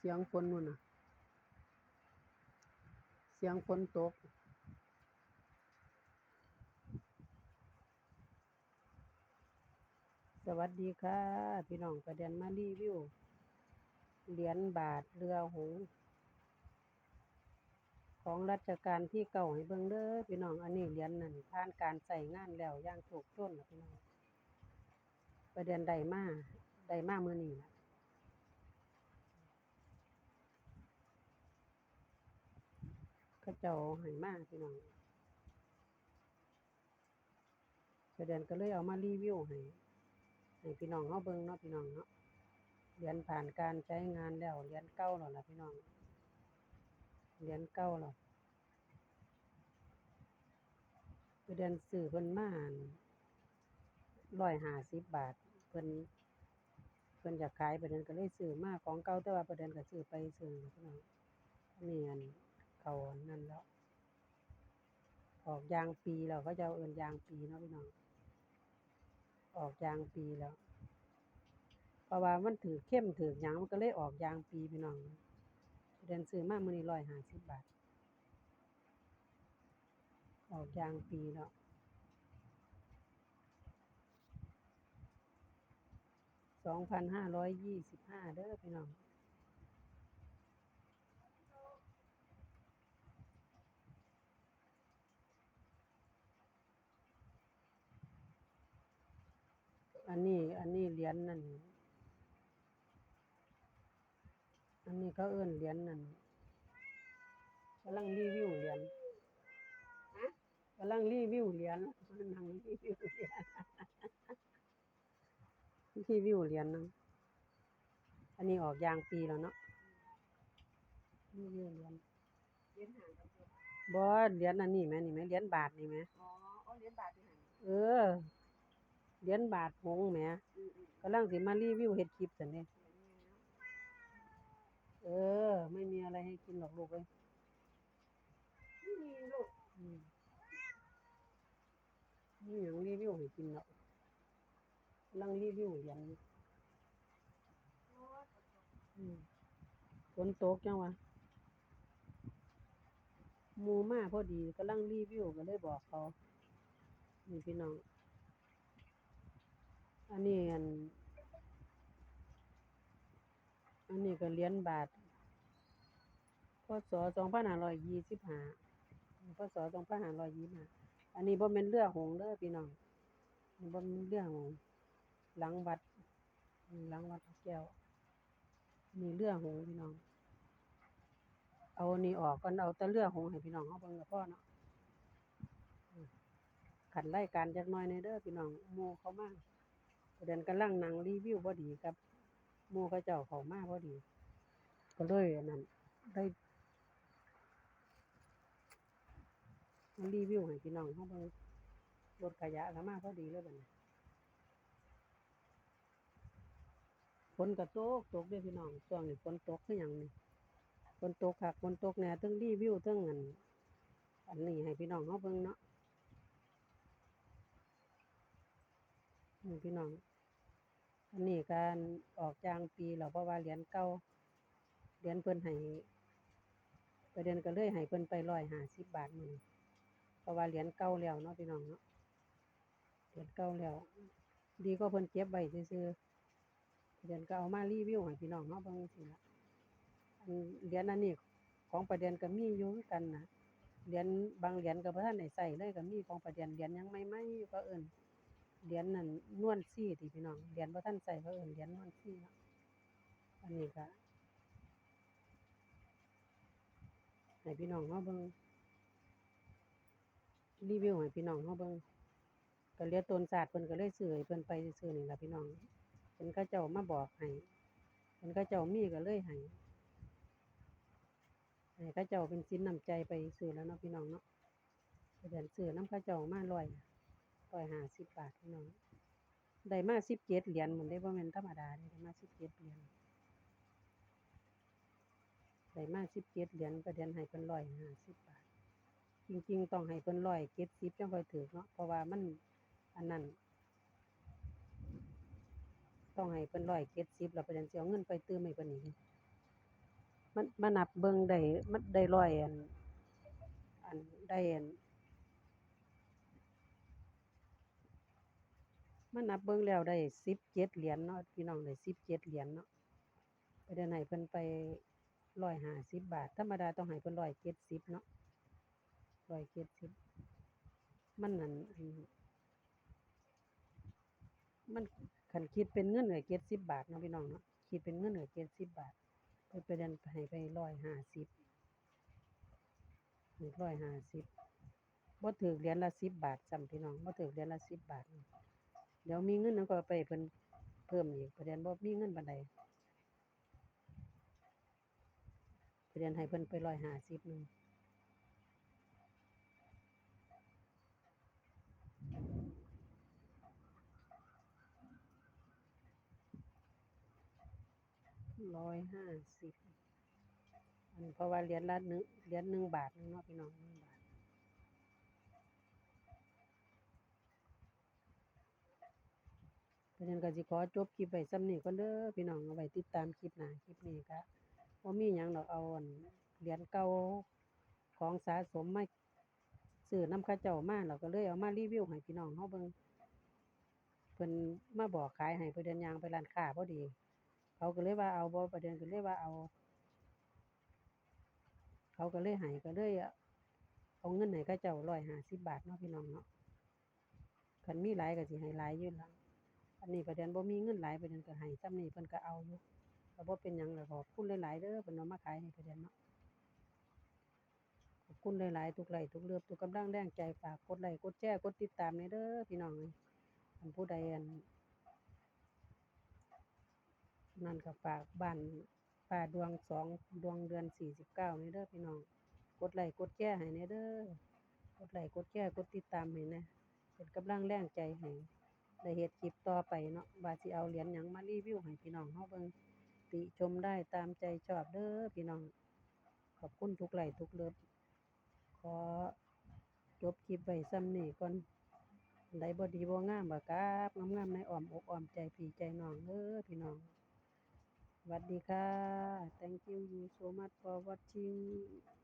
เสียงฝนนู่นน่ะ เสียงฝนตก สวัสดีค่ะ พี่น้องประเด็นมารีวิว เหรียญบาทเรือหง ของรัชกาลที่เก่าให้เบิ่งเด้อพี่น้อง อันนี้เหรียญนั่นผ่านการใส่งานแล้วอย่างถูกต้นล่ะพี่น้อง ประเด็นใดมาใดมามื้อนี้ล่ะ เขาเจ้าให้มากพี่น้องประเด็นก็เลยเอามารีวิวให้ให้พี่น้องเฮาเบิ่งเนาะพี่น้องเนาะเหรียญผ่านการใช้งานแล้วเหรียญเก่าแล้วล่ะพี่น้องเหรียญเก่าแล้วประเด็นซื้อเพิ่นมาอั่น150บบาทเพิ่นเพิ่นอยากขายประเด็นก็เลยซื้อมาของเก่าแต่ว่าประเด็นก็ซื้อไปซื้อพี่น้องอันนี้อัน เขาอันนั่นแล้ว ออกยางปีแล้วเขาจะเอาเอินยางปีเนาะพี่น้องออกยางปีแล้ว เพราะว่ามันถือเข้มถือหยังมันก็เลยออกยางปีพี่น้องเดือนซื้อมากมือนี้150บบาท ออกยางปีแล้ว2,525เด้อพี่น้อง อันนี้อันนี้ เหรียญนั่น อันนี้เขาเอิ้นเหรียญนั่นกำลังรีวิวเหรียญกำลังรีวิวเหรียญนั่งรีวิวเหรียญรีวิวเหรียญนั่งอันนี้ออกยางปีแล้วเนาะรีวิวเหรียญเหรียญห่างกันตัวบ่เหรียญอันนี้แหมนี่แหมเหรียญบาทนี่แหมอ๋ออ๋อเหรียญบาทที่ห่างเออ เหรียญบาทหงแหมกำลังสิมารีวิวเฮ็ดคลิปซั่นเด้เหรียญนี้เนาะเออ ไม่มีอะไรให้กินหรอกลูกเอ้ยนี่มีลูกอืมนี่หยังรีวิวให้กินเนาะกำลังรีวิวเหรียญอยู่โอ้ยอืมฝนตกจังวะมู่มาพอดีกำลังรีวิวก็เลยบอกเขานี่พี่น้อง อันนี้อัน อันนี้ก็เหรียญบาท พศสองพันห้าร้อยยี่สิบห้าพศสองพันห้าร้อยยี่สิบห้าอันนี้บ่แม่นเรือหงเด้อพี่น้องมีบ่แม่นเรือหงหลังวัดอืมหลังวัดพรแก้วนี่เรือหงพี่น้อง เอานนี้ออกก่อนเอาแต่เรือหงให้พี่น้องเฮาเบิ่งก็พอเนาะขันรายการจักน่อยแหน่เด้อพี่น้องหมู่เขามาประ เด็นกำลังนั่งรีวิวพอดีกับหมู่เขาเจ้าเขามาพอดี ก็เลยนนั้นได้รีวิวให้พี่น้องเฮาเบิ่งรถขยะก็มาพอดีเลยบัดนี้ฝนก็ตกตกด้อพี่น้องช่วงนี้ฝนตกคือหยังนี่ฝนตกคักฝนตกแหน่เทั้งรีวิวทั้งอันอันนี้ให้พี่น้องเฮาเบิ่งเนาะ นี่พี่น้อง อันนี้การออกจางปีแล้วเพราะว่าเหรียญเก่าเหรียญเพิ่นให้ประเด็นก็เลยให้เพิ่นไป150บาทมือเพราะว่าเหรียญเก่าแล้วเนาะพี่น้องเนาะเหรียญเก่าแล้ว ดีกว่าเพิ่นเก็บไว้ซื่อๆประเด็นก็เอามารีวิวให้พี่น้องเนาะบิ่งจังซี่ล่ะอันเหรียญอันนี้ของประเด็นก็มีอยู่กันนะเหรียญบางเหรียญก็บ่ทันได้ใช้เลยก็มีของประเด็นเหรียญยังใหม่ๆอยู่ก็เอิ้น เหรียญนั่นนวลซี่ติพี่น้องเหรียญบ่ทันใส่เขาเอิ้นเหรียญนวลซี่เนาะอันนี้ก็ให้พี่น้องเฮาเบิ่งรีวิวให้พี่น้องเฮาเบิ่งก็เหลือต้นศาสตร์เพิ่นก็เลยซื้อเพิ่นไปซื่อนี่ล่ะพี่น้องเพิ่นเขาเจ้ามาบอกให้เพิ่นเขาเจ้ามีก็เลยให้ให้เขาเจ้าเป็นสินน้ำใจไปซื้อแล้วเนาะพี่น้องเนาะเดือนซื้อน้ำเขาเจ้ามาร้อย ร้อยห้าสิบบาทพี่น้องได้มาสิบเจ็ดเหรียญเหมือนได้บ่แม่นธรรมดาได้มาสิบเจ็ดเหรียญได้มาสิบเจ็ดเหรียญก็เดือนให้เพิ่นร้อยห้าสิบบาท จริง ๆ ต้องให้เพิ่นร้อยเจ็ดสิบจังค่อยถูกเนาะเพราะว่ามันอันนั้นต้องให้เพิ่นร้อยเจ็ดสิบแล้วประเด็นเสิเอาเงินไปตื้มให้เพิ่นอีกมันมานับเบิ่งได้มันได้ร้อยอันอันได้อัน มานับเบิ่งแล้วได้17เจ็ดเหรียญเนาะพี่น้องได้17เจ็ดเหรียญเนาะไปเดินให้เพิ่นไป150บบาท ธรรมดาต้องให้เพิ่น170เจ็ดสิบเนาะ170มันนั่นอันมันคันคิดเป็นเงินก็70บบาทเนาะพี่น้องเนาะคิดเป็นเงินก็70บาทเพิ่นไปเดินให้ไป150หนึ่งร้อยห้าสิบบ่ถือเหรียญละสิบบาทซ้ำพี่น้องบ่ถือเหรียญละสิบบาท เดี๋ยวมีเงินนั้นก็ไปเพิ่นเพิ่มอีกประเด็นบ่มีเงินปานใดประเด็นให้เพิ่นไปร้อยห้าสิบหนึ่งร้อยห้าสิบอันเพราะว่าเหรียญละหนึ่งเหรียญหนึ่งบาทเนาะพี่น้องหนึ่งบาท เพราะฉะนั้นก็สิขอจบคลิปไว้ส่ำนี้ก่อนเด้อพี่น้องเอาไว้ติดตามคลิปหน้าคลิปนี้ก็บ่มีหยังดอกเอาอันเหรียญเก่าของสะสมมาซื้อน้ำเขาเจ้ามาแล้วก็เลยเอามารีวิวให้พี่น้องเฮาเบิ่งเพิ่นมาบอกขายให้ประเด็นยางไปร้านค้าพอดี เขาก็เลยว่าเอาบ่ประเด็นก็เลยว่าเอา เขาก็เลยให้ก็เลยเอาเงินให้เขาเจ้า150บาทเนาะพี่น้องเนาะคันมีหลายก็สิให้หลายอยู่ล่ะ อันนี้ประเด็นบ่มีเงินหลายประเด็นก็ให้ซ้ำนี้เพิ่นก็เอาอยู่ก็บ่เป็นหยังดอกขอบคุณหลายๆเด้อเพิ่นเอามาขายให้ประเด็นเนาะขอบคุณหลายๆทุกไลค์ทุกเลือบทุกกำลังแรงใจฝากกดไลค์กดแชร์กดติดตามแหน่เด้อพี่น้องเอ้ยอันผู้ใดอันนั่นก็ฝากบ้านป้าดวงสองดวงเดือน49นี่เด้อพี่น้อง กดไลค์กดแชร์ให้แหน่เด้อกดไลค์กดแชร์กดติดตามให้น่เป็นกำลังแรงใจให้ ได้เฮ็ดคลิปต่อไปเนาะว่าสิเอาเหรียญหยังมารีวิวให้พี่น้องเฮาเบิ่งติชมได้ตามใจชอบเด้อพี่น้อง ขอบคุณทุกไลค์ทุกเลิฟขอจบคลิปไว้ซ้ำนี้ก่อนอันใดบ่ดีบ่งามก็กราบงามๆในอ้อมอกอ้อมใจพี่ใจน้องเด้อพี่น้องสวัสดีค่ะ thank you you so much for watching